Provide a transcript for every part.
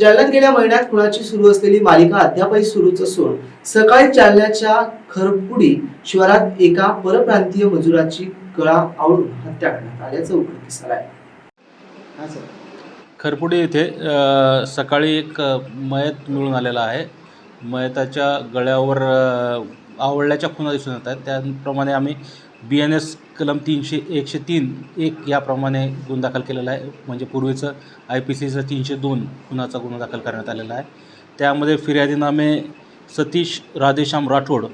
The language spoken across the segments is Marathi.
जालन्यात गेल्या महिन्यात खुणाची सुरू असलेली मालिका अद्यापही सुरूच असून सकाळी जालन्याच्या खरपुडी शिवारात एका परप्रांतीय मजुराची गळा आवळून हत्या करण्यात आल्याचं उघडकीस आलं आहे. हा सर. खरपुडी येथे अ, सकाळी एक मयत मिळून आलेला आहे. मयताच्या गळ्यावर अ, आवळल्याच्या खुणा दिसून येत आहेत. त्याप्रमाणे आम्ही बी एन एस कलम तीनशे एकशे तीन एक याप्रमाणे गुन्हा दाखल केलेला आहे. म्हणजे पूर्वीचं आय पी सीचं तीनशे दोन गुन्हाचा गुन्हा दाखल करण्यात आलेला आहे. त्यामध्ये फिर्यादीनामे सतीश राधेश्याम राठोड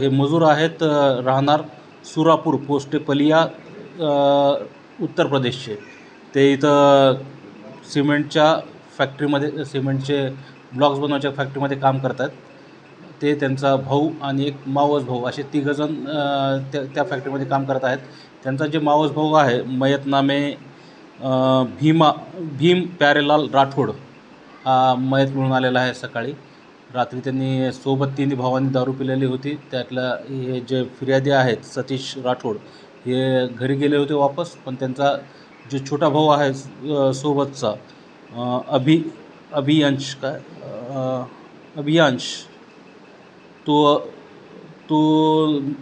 हे मजूर आहेत राहणार सुरापूर पोस्टेपलिया उत्तर प्रदेशचे. ते इथं सिमेंटच्या फॅक्टरीमध्ये सिमेंटचे ब्लॉक्स बनवायच्या फॅक्टरीमध्ये काम करतात. ते त्यांचा भाऊ आणि एक मावस भाऊ असे तिघंजण त्या त्या फॅक्टरीमध्ये काम करत आहेत. त्यांचा जे मावस भाऊ आहे मयत नामे भीमा भीम प्यारेलाल राठोड हा मयत मिळून आलेला आहे सकाळी. रात्री त्यांनी सोबत तिन्ही भावांनी दारू पिलेली होती. त्यातल्या हे जे फिर्यादी आहेत सतीश राठोड हे घरी गेले होते वापस पण त्यांचा जो छोटा भाऊ आहे सोबतचा अभि अभियांश काय? अभियांश तो तो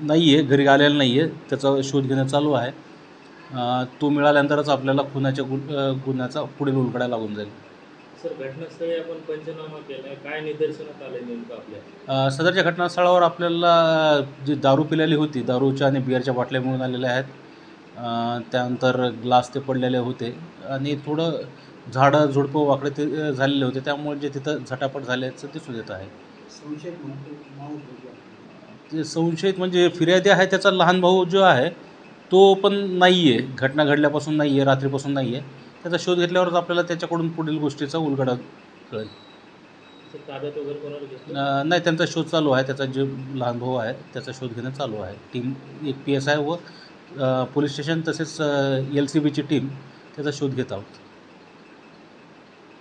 नाही आहे घरी आलेला नाही आहे त्याचा शोध घेणं चालू आहे. तो मिळाल्यानंतरच आपल्याला खुनाच्या गुन गुन्ह्याचा पुढील उलगडा लागून जाईल. सर घटनास्थळी आपण पंचनामा केलाय. काय निदर्शनात आलंय नेमकं आपल्या? सदरच्या घटनास्थळावर आपल्याला जी दारू पिलेली होती दारूच्या आणि बिअरच्या बाटल्या मिळून आलेल्या आहेत. त्यानंतर ग्लास ते पडलेले होते. आणि थोडं झाडं झुडपं वाकडे ते झालेले होते. त्यामुळे जे तिथं झटापट झाल्याचं दिसून येत आहे. ते संशयित म्हणजे फिर्यादी आहे त्याचा लहान भाऊ जो आहे तो पण नाही आहे घटना घडल्यापासून नाही आहे रात्रीपासून नाही आहे त्याचा शोध घेतल्यावरच आपल्याला त्याच्याकडून पुढील गोष्टीचा उलगडा कळेल. नाही त्यांचा शोध चालू आहे. त्याचा जे लहान भाऊ आहे त्याचा शोध घेणं चालू आहे. टीम एक पी एस आय व पोलीस स्टेशन तसेच एल सी बीची टीम त्याचा शोध घेत आहोत.